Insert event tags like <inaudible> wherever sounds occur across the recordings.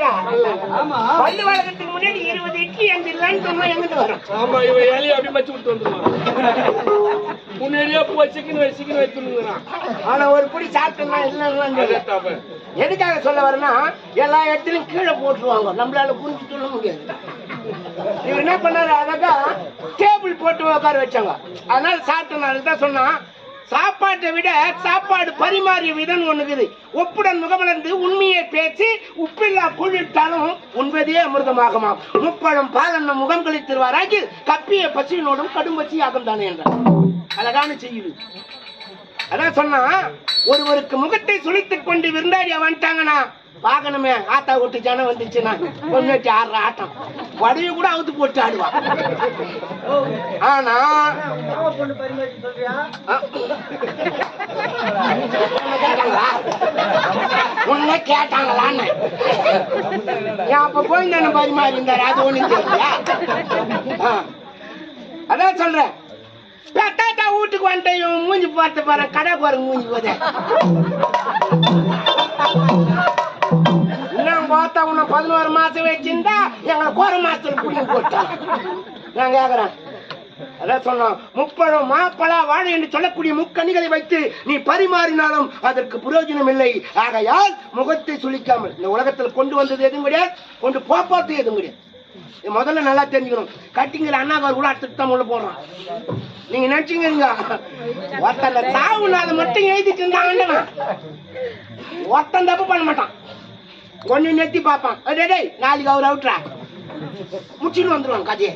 ஆமா. பல்லு முன்னாடி இருபது இட்லி இல்லைன்னு சொன்னா எங்கிட்டு வரும். ஆமா இவன் இலையை அப்படி மச்சு விட்டு வந்துருவான். முன்னாடியே போய் சிக்கன் வை சிக்கன் வைத்துனுங்கிறான் ஆனா ஒரு புடி சாப்பிட்டோம்னா இல்லைன்னு எதுக்காக சொல்ல வரேன்னா எல்லா இடத்துலயும் கீழே போட்டுருவாங்க. நம்மளால புரிஞ்சு சொல்ல முடியாது. இவர் என்ன பண்ணாரு அழகா டேபிள் போட்டு உட்கார வச்சாங்க. அதனால சாப்பிட்டனால தான் சொன்னா சாப்பாட்டை விட சாப்பாடு பரிமாறிய விதம் ஒண்ணுக்குது. ஒப்புடன் முகமலர்ந்து உண்மையை பேச்சு உப்பில்லா குழிட்டாலும் உண்பதே அமிர்தமாகுமாம். முப்பழம் பாலன்ன முகம் கழித்திருவாராகி கப்பிய பசியினோடும் கடும் பசி ஆகும் தானே என்றார். அழகான செய்யுது அதான் சொன்னா ஒருவருக்கு முகத்தை சுழித்துக் கொண்டு விருந்தாடியா வந்துட்டாங்கன்னா பார்க்கணுமே ஆத்தா விட்டு ஜனம் வந்துச்சுன்னா பொண்ணு ஆடுற ஆட்டம். வடிவு கூட அவுத்து போட்டு ஆடுவா. ஆனா உன்ன உன்னை கேட்டாங்களான்னு. அப்ப போய் தானே பரிமாறி இருந்தாரு? அது ஒண்ணு தெரியலையா? ஆ. அதான் சொல்றேன். பெட்டாட்டா வீட்டுக்கு வந்துட்டு மூஞ்சி பார்த்து பாரு கடை பாருங்க மூஞ்சி போதே. பார்த்தா உன்னை பதினோரு மாசம் வச்சிருந்தா எங்களை கோர மாசத்துல குடிங்க போட்டான் நான் கேக்குறேன். அதான் சொன்னோம். முப்பழம் மாப்பழா வாழை என்று சொல்லக்கூடிய முக்கணிகளை வைத்து நீ பரிமாறினாலும் அதற்கு பிரயோஜனம் இல்லை. ஆகையால் முகத்தை சுளிக்காமல். இந்த உலகத்தில் கொண்டு வந்தது எதுவும் கிடையாது. கொண்டு போப்பாத்து எதுவும் கிடையாது. முதல்ல நல்லா தெரிஞ்சுக்கணும். கட்டிங்கிற அண்ணாக்கார் கூட அடுத்துட்டு தான் உள்ள போடுறான். நீங்க நினைச்சீங்க ஒருத்தன் சாவு அதை மட்டும் எழுதிட்டு இருந்தாங்க ஒருத்தன் தப்பு பண்ண மாட்டான். ஒன்னு நெத்தி பார்ப்பான் டேய், நாளைக்கு அவர் அவுட்ரா முச்சின்னு வந்துருவான் கதையை.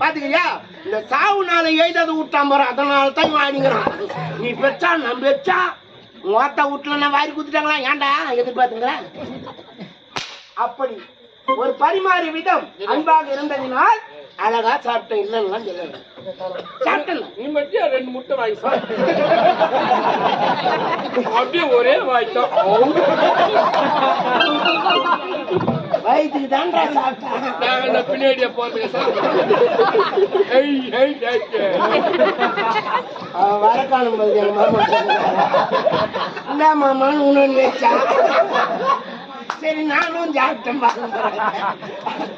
பாத்துக்கிறியா? இந்த சாவு நாளை எழுதாத விட்டான் போற அதனால தான் இவன் நீ பெற்றா நான் பெற்றா? உன் ஓட்ட வீட்டுல நான் வாரி குத்துட்டாங்களா ஏன்டா? எதிர்பார்த்துங்களேன் அப்படி ஒரு பரிமாறு விதம் அன்பாக இருந்ததினால் அழகா சாப்பிட்டேன் இல்லைன்னா சொல்லல. சாப்பிட்டேன் நீ மட்டும் ரெண்டு முட்டை வாங்கி. <laughs> அப்படியே ஒரே வயிற்றுக்கு தான்டா சாப்பிட்டேன். நாங்க பின்னாடியே போறதுக்கு. அவன் வர காணும் போது எங்க மாமா இந்த மாமான்னு உணவு சரி நானும் பாருங்க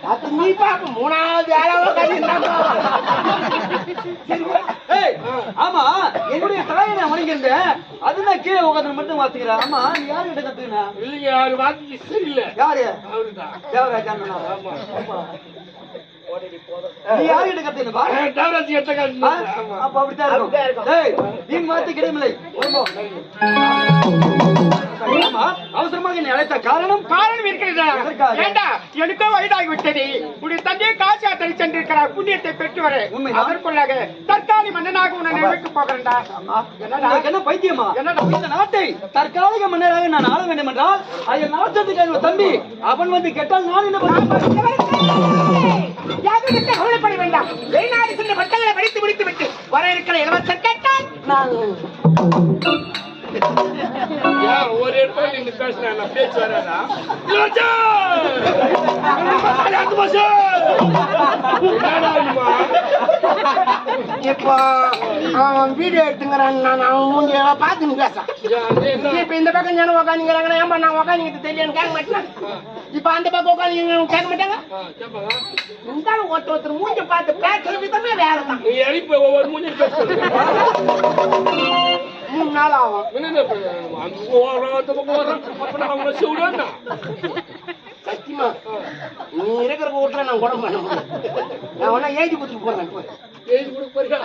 அது நீ பாப்ப மூணாவது ஏய், ஆமா என்னுடைய தாயை நான் வணங்கியிருந்தேன். அதுதான் கீழே உட்காந்து மட்டும் வாத்துக்கிறேன் ஆமா நீ யாரு கிட்ட கத்துக்கினா? இல்லைங்க அவரு வார்த்தைக்கு சரியில்லை. யாரு? அவருதான். தேவராஜ் அண்ணனா? நீ யாரு கிட்ட கத்துக்கினப்பா? தேவராஜ் ஆ? எடுத்த அப்ப அப்படித்தான் இருக்கும். கிடையவில்லை. வரும்போ. ஆமா, அவசரமாக என்னை அழைத்த காரணம்? காரணம் இருக்கிறதா? ஏண்டா எனக்கோ வயதாகி விட்டது உடைய தந்தையை காசி யாத்திரை சென்றிருக்கிறார். புண்ணியத்தை பெற்று வர. உண்மைதான். அதற்குள்ளாக தற்காலி மன்னனாக உன்னை நியமிக்க போகிறேன்டா. என்ன பைத்தியமா? இந்த நாட்டை தற்காலிக மன்னராக நான் ஆள வேண்டும் என்றால் அதை நாட்டத்துக்கு தம்பி அவன் வந்து கெட்டால் நான் என்ன பண்ணுவேன்? கவலைப்பட வேண்டாம். வெளிநாடு சென்ற பட்டங்களை படித்து முடித்து விட்டு வர இருக்கிற இளவரசர் கேட்டால் நான் ஏன் ஒரு இடத்துல நின்று பேசினா நான் பேச்சு வராதா ராஜா! அந்த பஸ்! என்னடா இதுமா? இப்போ அவன் வீடியோ எடுத்துங்கிறான் நான் அவன் மூஞ்சிய பார்த்துன்னு பேசான் ஏன் அது என்ன? இப்ப இந்த பக்கம் ஜனம் உக்காந்துங்கிறாங்கன்னா ஏன்பா நான் உக்காந்துக்கிட்டு தெரியும் கேட்க மாட்டேன் இப்ப அந்த பக்கம் உட்காந்து கேட்க மாட்டாங்க ஆ, கேப்பாங்க. இருந்தாலும் ஒருத்தர் ஒருத்தர் மூஞ்ச பார்த்து பேசுற விதமே வேற தான் நீ எழுப்பி ஒவ்வொரு மூஞ்சியும் பேசுறது. மூணு நாள் ஆகும்? அந்த. அப்ப நான் அவங்கள? சத்தியமா நீ இருக்கிற வீட்டுல நான் குடம் பண்ண முடியும் நான் உடனே ஏஜி கொடுத்துட்டு போறேன் போய். போறியா?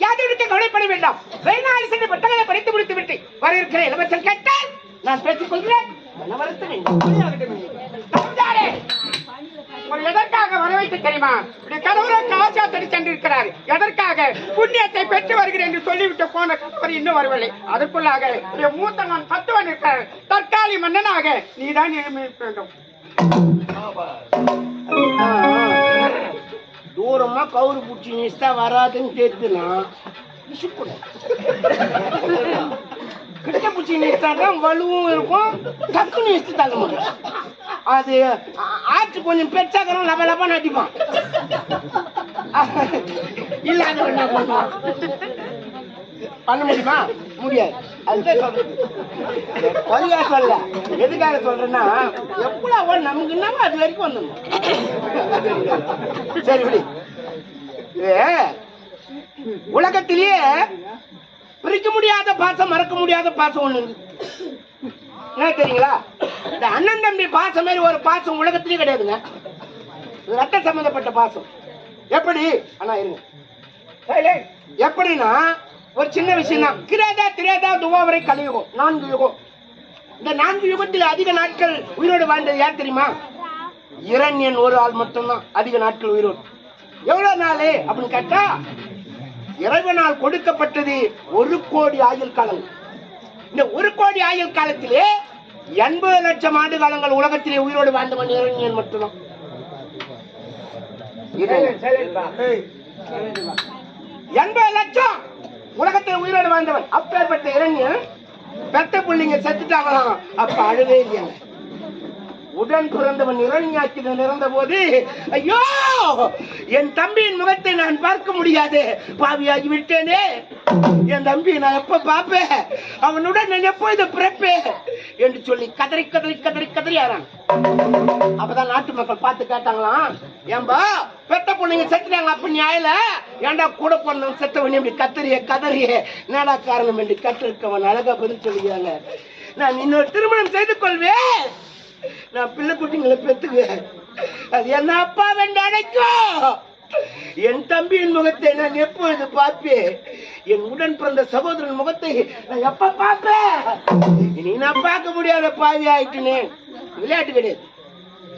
யாதொருக்க கவலைப்பட வேண்டாம் வெளிநாடு சென்று பட்டங்களை படித்து முடித்து விட்டு வர இருக்கிற இளவரசர் கேட்டால் நான் பேசிக் கொள்கிறேன் வேண்டும். ஒரு எதற்காக வரவைத்து தெரியுமா? இப்படி கணவருக்கு ஆசாத்தடி சென்றிருக்கிறார். எதற்காக? புண்ணியத்தை பெற்று வருகிறேன் என்று சொல்லிவிட்டு போன கணவர் இன்னும் வரவில்லை. அதற்குள்ளாக மூத்த நான் சத்துவன் இருக்கிறார். தற்காலி மன்னனாக நீதான் நியமிக்க வேண்டும். தூரமா கவுரு பூச்சி நிச்சா வராதுன்னு தெரிஞ்சுனா கிட்ட பூச்சி நிச்சா தான் வலுவும் இருக்கும் டக்குன்னு நிச்சு தள்ள முடியும் அது ஆச்சு கொஞ்சம் பெருசாக்கிறோம் லப லபான்னு அடிப்பான். இல்லாத என்ன பண்ணுவான். பண்ண முடியுமா? முடியாது. அதுதான் சொல்றேன் பொதுவா சொல்ல. எதுக்காக சொல்றேன்னா எவ்வளவு நமக்கு என்னவோ அது வரைக்கும் வந்துடணும். சரி விடு. உலகத்திலேயே பிரிக்க முடியாத பாசம் மறக்க முடியாத பாசம் ஒண்ணு என்ன தெரியுங்களா? இந்த அண்ணன் தம்பி பாசம் மாதிரி ஒரு பாசம் உலகத்திலேயே கிடையாதுங்க. ரத்த சம்பந்தப்பட்ட பாசம் எப்படி? அண்ணா இருங்க. எப்படின்னா ஒரு சின்ன விஷயம் தான் கிரேதா திரேதா துவாவரை கலியுகம் நான்கு யுகம். இந்த நான்கு யுகத்தில் அதிக நாட்கள் உயிரோடு வாழ்ந்தது யார் தெரியுமா? இரண்யன் ஒரு ஆள் மட்டும்தான் அதிக நாட்கள் உயிரோடு. எவ்வளவு நாள்? அப்படின்னு கேட்டா இறைவனால் கொடுக்கப்பட்டது ஒரு கோடி ஆயுள் காலம். இந்த ஒரு கோடி ஆயுள் காலத்திலே எண்பது லட்சம் ஆண்டு காலங்கள் உலகத்திலே உயிரோடு வாழ்ந்தவன் இறைஞன் மட்டும்தான். எண்பது லட்சம் உலகத்தில் உயிரோடு வாழ்ந்தவன். அப்பேற்பட்ட இரண்யன் பெத்த பிள்ளைங்க செத்துட்டாங்களாம் அப்ப அழுவே இல்லையாங்க உடன் பிறந்தவன் இரணியாக்கில் இருந்த போது ஐயோ என் தம்பியின் முகத்தை நான் பார்க்க முடியாது. பாவியாகி விட்டேனே. என் தம்பி நான் எப்ப பார்ப்பேன்? அவனுடன் நான் எப்பொழுது பிறப்பேன்? என்று சொல்லி கதறி கதறி கதறி கதறி ஆறான். அப்பதான் நாட்டு மக்கள் பார்த்து கேட்டாங்களாம் ஏம்பா பெத்த பொண்ணுங்க செத்துட்டாங்க அப்ப நியாயில? ஏன்டா கூட பிறந்தவன் செத்தவன் இப்படி கத்தறிய கதறிய? நாடா காரணம்? என்று கற்றிருக்கவன் அழகா பதில் சொல்லுகிறாங்க நான் இன்னொரு திருமணம் செய்து கொள்வேன். நான் பிள்ளை குட்டிங்களை பெத்துக்குவேன். அது என்ன அப்பா வேண்டாம் என் தம்பியின் முகத்தை நான் எப்பொழுது பார்ப்பேன்? என் உடன் பிறந்த சகோதரன் முகத்தை நான் எப்ப பார்ப்பேன்? இனி நான் பார்க்க முடியாத பாவி ஆயிட்டுனே விளையாட்டு கிடையாது.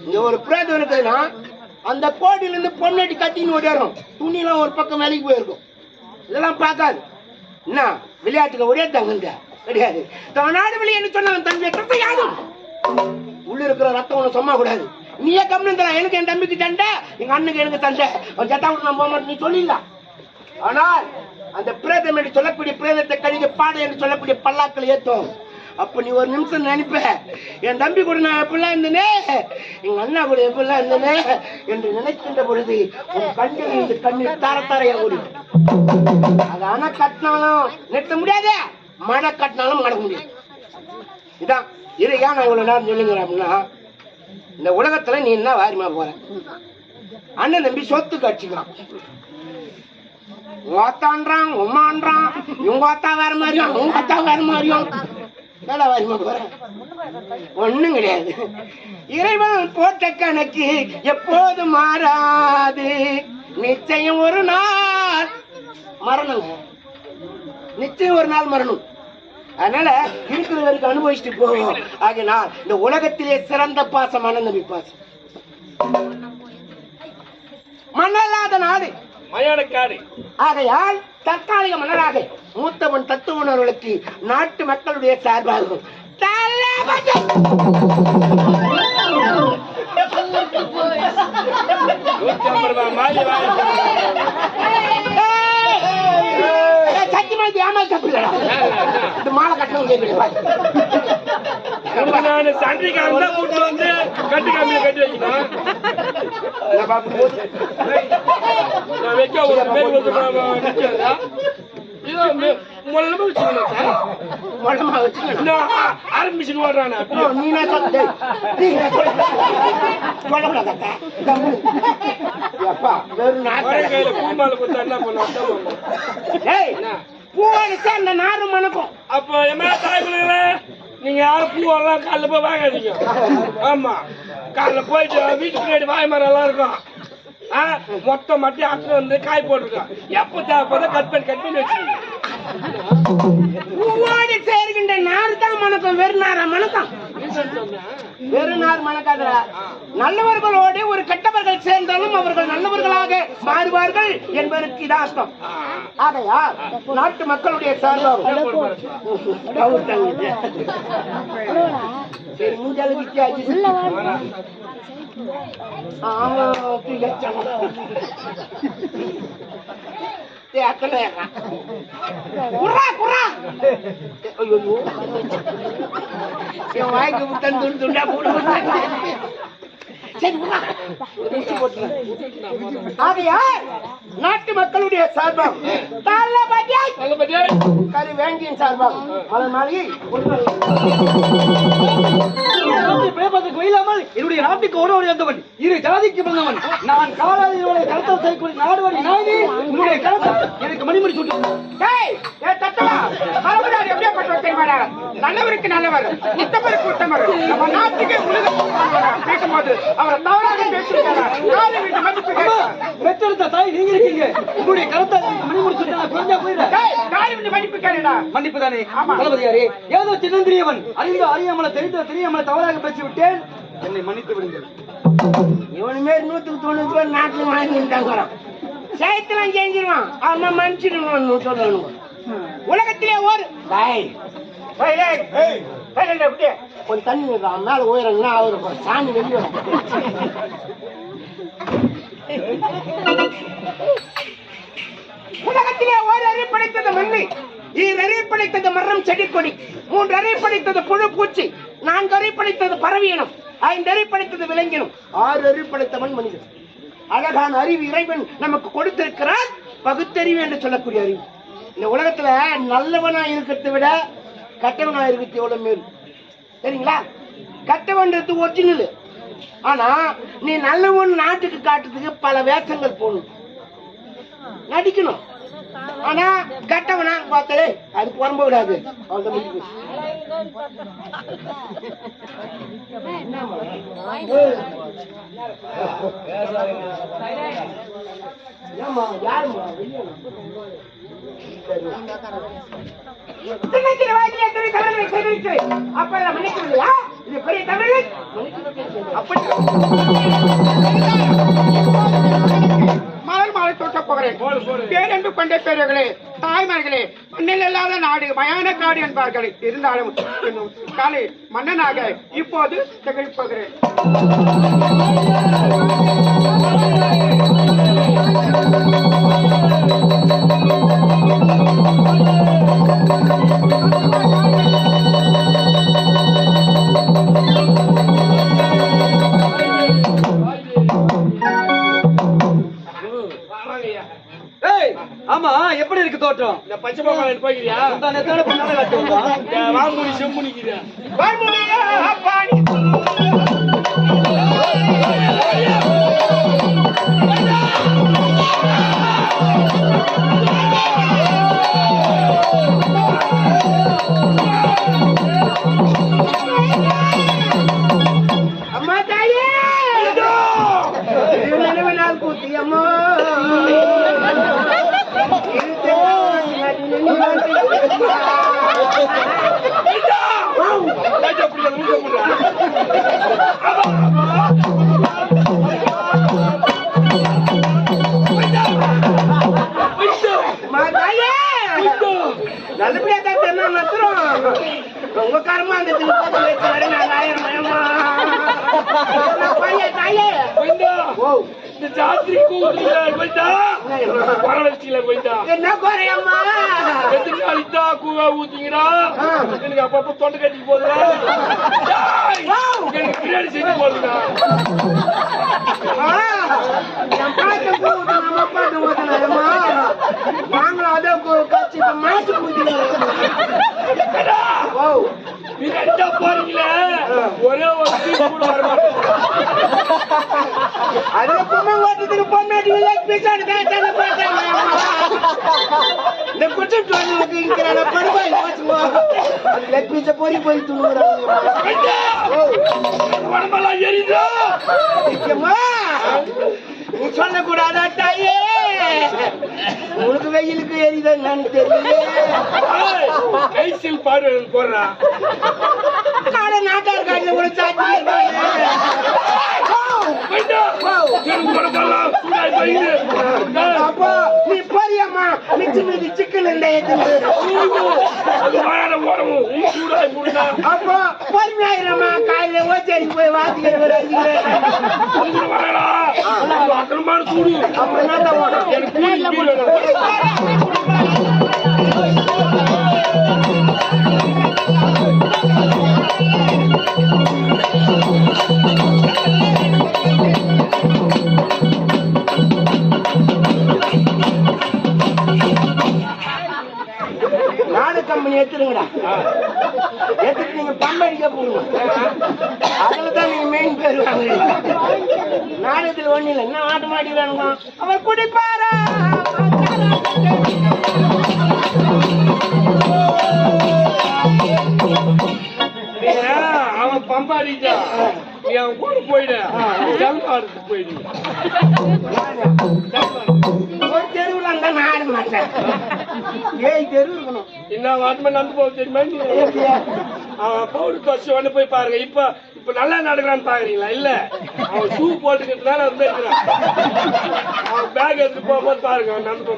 இங்க ஒரு பிரேதம் இருக்குதுன்னா அந்த கோடியில இருந்து பொண்ணாட்டி கத்தின்னு ஓடிடும் துணிலாம் ஒரு பக்கம் வேலைக்கு போயிருக்கும். இதெல்லாம் பார்க்காது. என்ன? விளையாட்டுக்கு ஒரே தங்க கிடையாது. நாடு விளையாட்டு சொன்ன தம்பி? ரத்தம் யாரும் உள்ள இருக்கிற ரத்தம் ஒண்ணு சும்மா கூடாது. நீயே கம்மின்னு தர எனக்கு என் தம்பிக்கு தண்டை. எங்க அண்ணனுக்கு எனக்கு தண்டை. அவன் சட்டா விட்டு நான் போக மாட்டேன். நீ சொல்லிடலாம் ஆனால் அந்த பிரேதம் என்று சொல்லக்கூடிய பிரேதத்தை கழிங்க பாடம் என்று சொல்லக்கூடிய பல்லாக்கள் ஏத்தும். அப்ப நீ ஒரு நிமிஷம் நினைப்ப என் தம்பி கூட நான் எப்படிலாம் இருந்தனே? எங்க அண்ணா கூட எப்படிலாம் இருந்தனே? என்று நினைக்கின்ற பொழுது உன் கண்ணில் இருந்து கண்ணீர் தார தாரையா ஓடி. அது அணை கட்டினாலும் நிறுத்த முடியாது. மழை கட்டினாலும் மடக்க முடியாது. இதான் இதை ஏன் நான் இவ்வளவு நேரம் சொல்லுங்கிறேன் அப்படின்னா இந்த உலகத்துல நீ என்ன வாரிமா போற? அண்ணன் தம்பி சொத்து கட்சிக்கிறான் உங்க உமான்றான் இவங்க அத்தா வேற மாதிரியும் அவங்க அத்தா வேற மாதிரியும் என்னடா வாரிமா போற? ஒண்ணும் கிடையாது. இறைவன் போட்ட கணக்கு எப்போது மாறாது? நிச்சயம் ஒரு நாள் மரணம் நிச்சயம் ஒரு நாள் மரணம் அதனால இருக்கிற வரைக்கும் அனுபவிச்சுட்டு போவோம் ஆகினால் இந்த உலகத்திலே சிறந்த பாசம் மனநம்பி பாசம் மன்னல்லாத நாடு. மயானக்காடு. ஆகையால் தற்காலிக மன்னராக மூத்தவன் தத்துவ உணர்வுகளுக்கு நாட்டு மக்களுடைய சார்பாகும். தளபதி! நூத்தி நான் சண்டைக்காரன் தான் கூட்டு வந்து கட்டு காமியில கட்டி வைக்கணும். நான் வைக்க ஒரு பேர் வந்து வச்சுக்கணும் சார் வச்சுக்கணும் ஓடுறானே சொல்லு. சொல்லக்கூடாது வெறும் ஒரே நாக்கு. கையில பூமாலை கொடுத்தா என்ன பண்ணுவோம் டேய், பூ அடிச்சா அந்த நாறு மணக்கும். அப்போ என்ன தாய் பிள்ளைங்களே நீங்க யாரும் பூவெல்லாம் காலைல போய் வாங்காதீங்க. ஆமா. காலைல போயிட்டு வீட்டுக்கு முன்னாடி வாய் மரம் எல்லாம் இருக்கும் மொட்டை மட்டும் அட்டு வந்து காய் போட்டிருக்கோம். எப்போ தேவைப்போ கட் பண்ணி கட் பண்ணி வச்சுக்கோங்க. பூவோடு சேர்கின்ற நாறு தான் மணக்கும். வெறும் நாரா மணக்கம். நார் மணக்காதரா. நல்லவர்களோடு ஒரு கெட்டவர்கள் சேர்ந்தாலும் அவர்கள் நல்லவர்களாக மாறுவார்கள் என்பதற்கு இதான் அர்த்தம். ஆகையா நாட்டு மக்களுடைய சார்பாகும். கவுத்தாங்க. சரி மூஞ்சால வித்தியாச்சு ஆமா அக்கறை. ஐயோ, என் வாய்க்கு விட்டன் துண்டு துண்டா போடு நாட்டு மக்களுடைய சார்பாக கரு வேங்கியின் சார்பாக மலர் மாளிகை நாட்டை பிழைப்பதற்கு இல்லாமல் என்னுடைய நாட்டுக்கு ஓட ஓடி வந்தவன் இரு ஜாதிக்கு பிறந்தவன். நான் காலாதியோட கருத்தல் செய்யக்கூடிய நாடுவடி நாயனி உன்னுடைய கருத்தல் எனக்கு மணிமணி? நல்லவருக்கு நல்லவர் உத்தமருக்கு உத்தமர். நம்ம நாட்டுக்கு பேசும்போது அவரை தவறாக. பெற்றெடுத்த தாய் நீங்க இருக்கீங்க. உங்களுடைய மணிமணி சுட்டு நான் குழந்தையா போயிடுறேன். மதிப்பு கேளுடா? மன்னிப்பு தானே. தளபதியாரே ஏதோ சின்னந்திரியவன். அறிந்து அறியாமல தெரிந்த தெரியாமல தவறாக பேசி விட்டேன். என்னை மன்னித்து விடுங்கள். இவனுமே நூத்துக்கு தொண்ணூறு பேர் நாட்டுல வாங்கிட்டாங்க சைத்தெல்லாம் செஞ்சிருவான். அவன் மனுஷன் சொல்லணும் உலகத்திலே ஒரு. டேய், கொஞ்சம் தண்ணி அவன் மேல உயரம்னா அவரு சாமி வெளியே உலகத்திலே ஒரு அறி படைத்தது மண்ணு. ஈர் அறி படைத்தது மரம் செடி கொடி. மூன்று அறி படைத்தது புழு பூச்சி. நான்கு அறி படைத்தது பறவையினம் ஐந்து படைத்தது விலங்கினம் ஆறு அறிவு படைத்தவன் மனிதன். அழகான அறிவு இறைவன் நமக்கு கொடுத்திருக்கிறார். பகுத்தறிவு என்று சொல்லக்கூடிய அறிவு. இந்த உலகத்துல நல்லவனா இருக்கிறத விட கட்டவனா இருக்கிறது எவ்வளவு மேல்? சரிங்களா? கட்டவன்றது ஒரிஜினல் ஆனா நீ நல்லவன் நாட்டுக்கு காட்டுறதுக்கு பல வேஷங்கள் போகணும் நடிக்கணும். ஆனா கெட்டவனா பார்த்தே அது புறம்ப விடாது. அவ்வளவுதான் முடிஞ்சு போச்சு. ஏம்மா, பண்டை பேரர்களே தாய்மார்களே மண்ணில் இல்லாத நாடு மயான காடு என்பார்கள். இருந்தாலும் காலை மன்னனாக இப்போது திகழ்ப்போகிறேன் பச்சை காட்டு வந்தா வாங்குடி செம்முனிக்குது வன்முறையா ஓ. இந்த ஜாத்திரி கூத்துல போய்டா வரவழைச்சியில போய்டா என்ன குறையம்மா எத்தனை நாள் இதா கூவா ஊத்திங்கடா எனக்கு அப்பப்ப தொண்டை கட்டி பிரியாணி செஞ்சு நாங்களும் அதை காட்சி மாட்டு ஓ நீங்க ரெண்டா போறீங்களே ஒரே ஒரு பீஸ் கூட வர மாட்டேங்குது. அது கும்ப ஓட்டத்துக்கு பொண்ணாடி பேசாடு பேசாத பேசாங்க இந்த குற்றம் சொல்லுக்கு இருக்கிறான படுபாய் போச்சுமா அது லெக் பீஸ பொறி போய் துணுறாங்க ஐயா! உடம்பெல்லாம் எரியுதா நிச்சயமா நீ சொல்லக்கூடாதா தாயே உனக்கு வெயிலுக்கு எரியுது என்னன்னு தெரியல கைசில் பாடு போடுறா. நாட்டார் காட்டில கூட சாட்சி ஐயா! எனக்கு உடம்பெல்லாம் சூடாய் அப்போ நீ போறியம்மா மிச்சி மீதி சிக்கன் இந்த அப்போ பொறுமையாயிரம்மா காலையில ஓச்சேரி போய் வாத்திக்கிற ஒரு அஞ்சு அக்கிரமான சூடு என்ன எனக்கு நீங்க பம்படிக்க போடுவோம் அதுல தான் நீங்க மெயின் பேர் வாங்குறீங்க. நாடகத்துல ஒண்ணு இல்லை. என்ன ஆட்ட மாட்டேங்கிறானுங்க அவர் குடிப்பாரா? அவன் பம்பாடிட்டா நீ அவன் கூட போயிடு. போயிடு. மாட்டேன் ஏய் தெரு இருக்கணும். என்ன வாட்டமே நடந்து போக தெரியுமா? அவன் பவுடர் துவச்சு உடனே போய் பாருங்க. இப்ப இப்ப நல்லா நடக்கிறான்னு பாக்குறீங்களா? இல்ல. அவன் ஷூ போட்டுக்கிறதுனால வந்து இருக்கிறான் அவன் பேக் எடுத்துட்டு போகும்போது பாருங்க அவன் நடந்து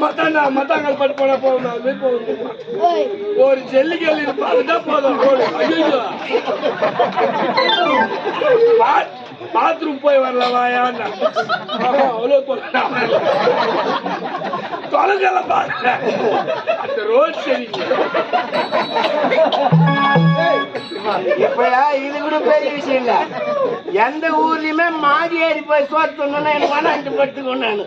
மத்தாண்டா மத்தாங்கல் பட்டு போனா போகும் அது மாதிரி ஒரு ஜல்லிக்கல் பார்த்துட்டா போதும். பாத்ரூம் போய் வரல வாயாண்டா அவ்வளோ தொலைஞ்சல பாருங்க அந்த ரோட் சரிங்க. இப்பயா இது கூட பெரிய விஷயம் இல்ல. எந்த ஊர்லயுமே மாடி ஏறி போய் சோத்தணும்னா எனக்கு வேணான்ட்டு படுத்துக்கோ நானு.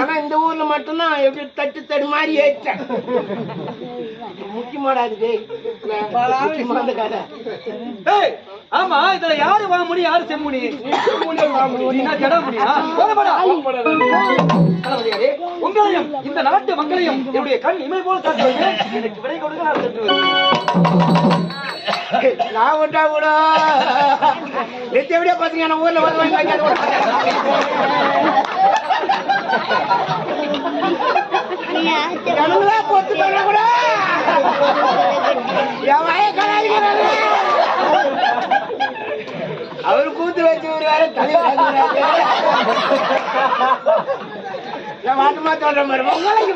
ஆனா இந்த ஊர்ல மட்டும்தான் எப்படி தட்டு தடு மாதிரி ஏறிட்டேன். ஆமா இதுல யாரு வா முடி. யாரு செம்முடி உங்களையும் இந்த நாட்டு மக்களையும் என்னுடைய கண் இமை போல காட்டுவது எனக்கு விடை கொடுக்க நான் சென்று நான் கூட. எத்த எப்படியா பாத்தீங்க நான் ஊர்ல வந்து வாங்கி பொத்து பண்ண கூட என் வாய கலாய்க்கிறாரு கூத்து வச்சு ஒரு வேற சொல்ற மாதிரி உங்களுக்கு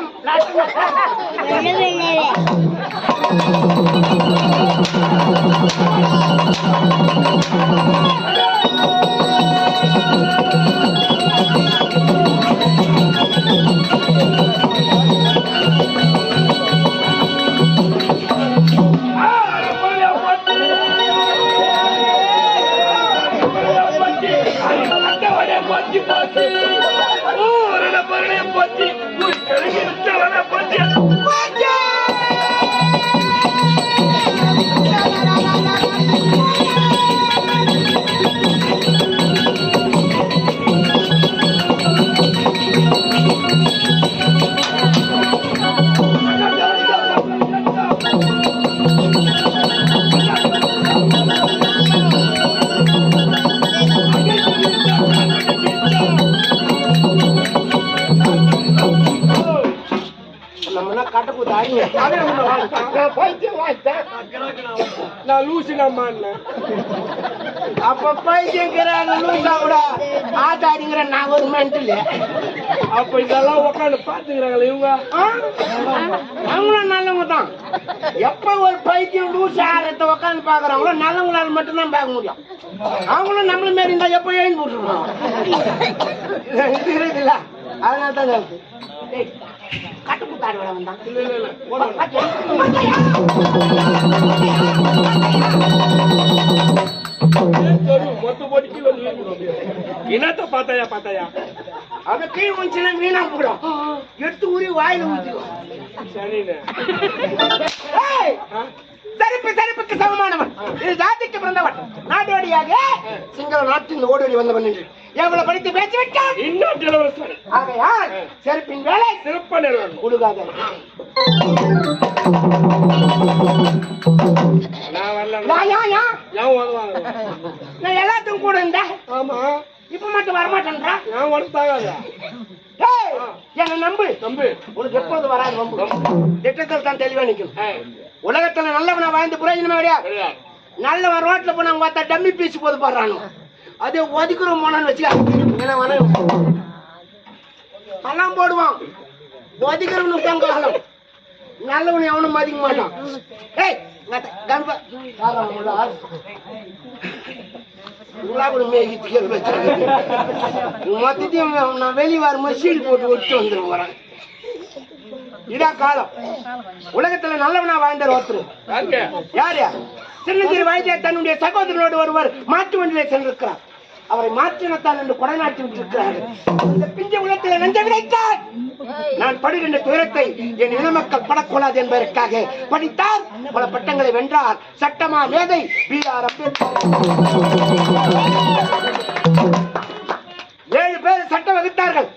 நான் லூசு நம்ம அப்ப பைத்தியங்கிறாங்க லூசா கூட ஆட்டாடிங்கிற நான் ஒரு மென்டல் அப்ப இதெல்லாம் உட்காந்து பாத்துக்கிறாங்களே இவங்க அவங்களும் நல்லவங்க தான் எப்ப ஒரு பைத்தியம் லூஸ் ஆகிறத உட்காந்து பாக்குறாங்களோ நல்லவங்களால மட்டும்தான் பார்க்க முடியும் அவங்களும் நம்மள மாரி இருந்தா எப்ப எழுந்து விட்டுருவோம் இது இருக்குல்ல அதனால தான் இருக்கு. டேய், கட்டு குத்தாடி வேலை வந்தான் இல்ல இல்ல இல்ல சொல்லு? மொத்த போட்டு கீழே வந்து வீழ்ந்துடும் அப்படியே. என்னத்த பார்த்தாயா பார்த்தாயா? அதை கீழ் வந்துச்சுன்னா வீணா போடும் எடுத்து ஊறி வாயில ஊத்திடும். சரிண்ணே? செருப்பு செருப்புக்கு சமமானவன். இது ஜாதிக்கு பிறந்தவன். நாடோடியாக சிங்கள நாட்டில் ஓடோடி வந்தவன் என்று. எவ்வளவு படித்து பேச்சு விட்டான் இன்னும் இளவரசர் ஆகையால் செருப்பின் வேலை சிறப்பா நிறுவனம். கொடுக்காத நான் நான் நான் எல்லாத்துக்கும் கூட இருந்தேன். ஆமா. இப்ப மட்டும் வரமாட்டேன்றா? ஏன் உடம்பு தாகாத ஏய், என்னை நம்பு. தம்பி உனக்கு எப்பொழுது வராது வம்பு திட்டத்தில் தான் தெளிவா நிக்கும் ஏய், உலகத்துல நல்லவனா வாழ்ந்து பிரயோஜனமே கிடையாது. நல்லவன் ரோட்ல போனா அவங்க பார்த்தா டம்மி பீஸ் போது போடுறானு? அதே ஒதுக்குறோம் போனான்னு வச்சுக்க. கல்லாம் போடுவான். ஒதுக்குறவனுக்கு தான் காலம் நல்லவனை எவனும் மதிக்க மாட்டான். ஏய் மொத்தத்தையும் நான் வெளியே வரும்போது சீல் போட்டு விட்டு வந்துட்டு போறேன். இதான் காலம். உலகத்துல நல்லவனா வாழ்ந்த ஒருத்தர்? யார் யார்? சின்னஞ்சிறு வயதிலே தன்னுடைய சகோதரனோடு ஒருவர் மாட்டு வண்டியிலே சென்றிருக்கிறார். அவரை மாற்றினத்தான் என்று கொடைநாட்டி விட்டிருக்கிறார்கள். இந்த பிஞ்சு உள்ளத்தில் நெஞ்ச விதைத்தான் நான் படுகின்ற துயரத்தை என் இனமக்கள் படக்கூடாது என்பதற்காக படித்தார். பல பட்டங்களை வென்றார். சட்டமா மேதை பி ஆர் அம்பேத்கர். ஏழு பேர் சட்டம் வகுத்தார்கள்.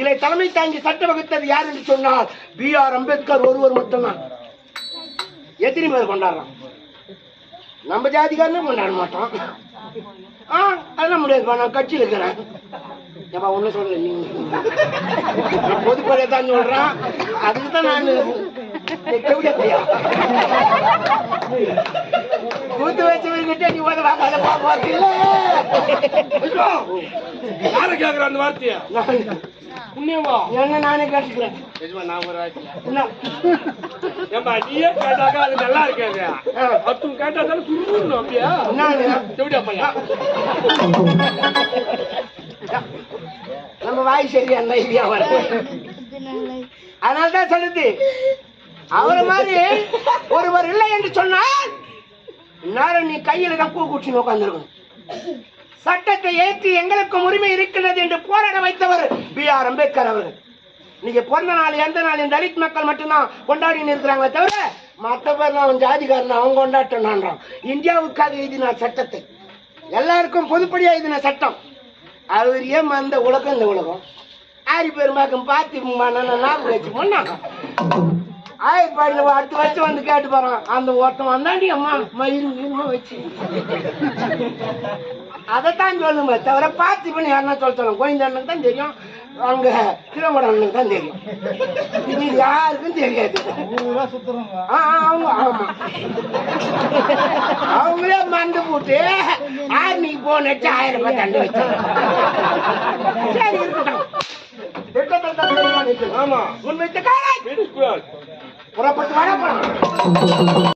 இதை தலைமை தாங்கி சட்டம் வகுத்தது யார் என்று சொன்னால் பி ஆர் அம்பேத்கர் ஒருவர் மட்டும்தான். எத்தனை பேர் கொண்டாடுறான்? நம்ம ஜாதிக்காரனே கொண்டாட மாட்டோம் ஆ அதெல்லாம் முடியாதுப்பா நான் கட்சியில் இருக்கிறேன். ஏப்பா ஒன்றும் சொல்ல நீங்க நான் பொதுப்படையை தான் சொல்றேன். அதுக்கு தான் நான் கெவிடத்தையா கூத்து வச்சவர்கிட்ட நீ வந்து வாங்காத பாப்பாத்தில ஐயோ, யாரை கேக்குற அந்த வார்த்தைய புண்ணியவா என்ன நானே கேட்டுக்கிறேன் நான் ஒரு? ஏம்பா நீயே கேட்டாக்கா அது நல்லா இருக்காது அத்து கேட்டா தானே சுருணும் அப்படியா எப்படியா பையா நம்ம வாய் சரியா இல்லையா வர அதனால தான் சொல்லுது அவரை மாதிரி ஒருவர் இல்லை என்று சொன்னால் இந்நேரம் நீ கையில தான் பூ குச்சி உட்காந்துருக்கணும் சட்டத்தை ஏற்றி எங்களுக்கும் உரிமை இருக்கிறது என்று போராட வைத்தவர் பி ஆர் அம்பேத்கர் அவர்கள். நீங்க பிறந்த நாள் எந்த நாள் இந்த தலித் மக்கள் மட்டும்தான் கொண்டாடின்னு இருக்கிறாங்களே தவிர மற்றவர் அவன் ஜாதிகாரன் அவன் கொண்டாட்டனான்றான் இந்தியாவுக்காக எழுதின சட்டத்தை எல்லாருக்கும் பொதுப்படியா எழுதின சட்டம். அவர் ஏன் அந்த உலகம் இந்த உலகம்? ஆரி பெருமாக்கம் பார்த்து ஞாபகம் வச்சு முன்னாங்க ஆயிரப்பாடியில் அடுத்த வருஷம் வந்து கேட்டு போறான் அந்த ஒருத்தன் வந்தாண்டி அம்மா மயிறு மயிரமா வச்சு. அதைத்தான் சொல்லுங்க. தவிர பார்த்து பண்ணி யாருன்னா சொல்ல சொல்லுங்க. கோவிந்த அண்ணனுக்கு தான் தெரியும். அங்க திருமண அண்ணனுக்கு தான் தெரியும். இது யாருக்கும் தெரியாது. அவங்க ஆமா. அவங்களே மண்டு போட்டு ஆர்மிக்கு போனச்சு ஆயிரம் ரூபாய் தண்டு வச்சாங்க. சரி இருக்கட்டும். ஆமா. முன் வைத்த காலை வீட்டுக்கு புறப்பட்டு வர போறோம்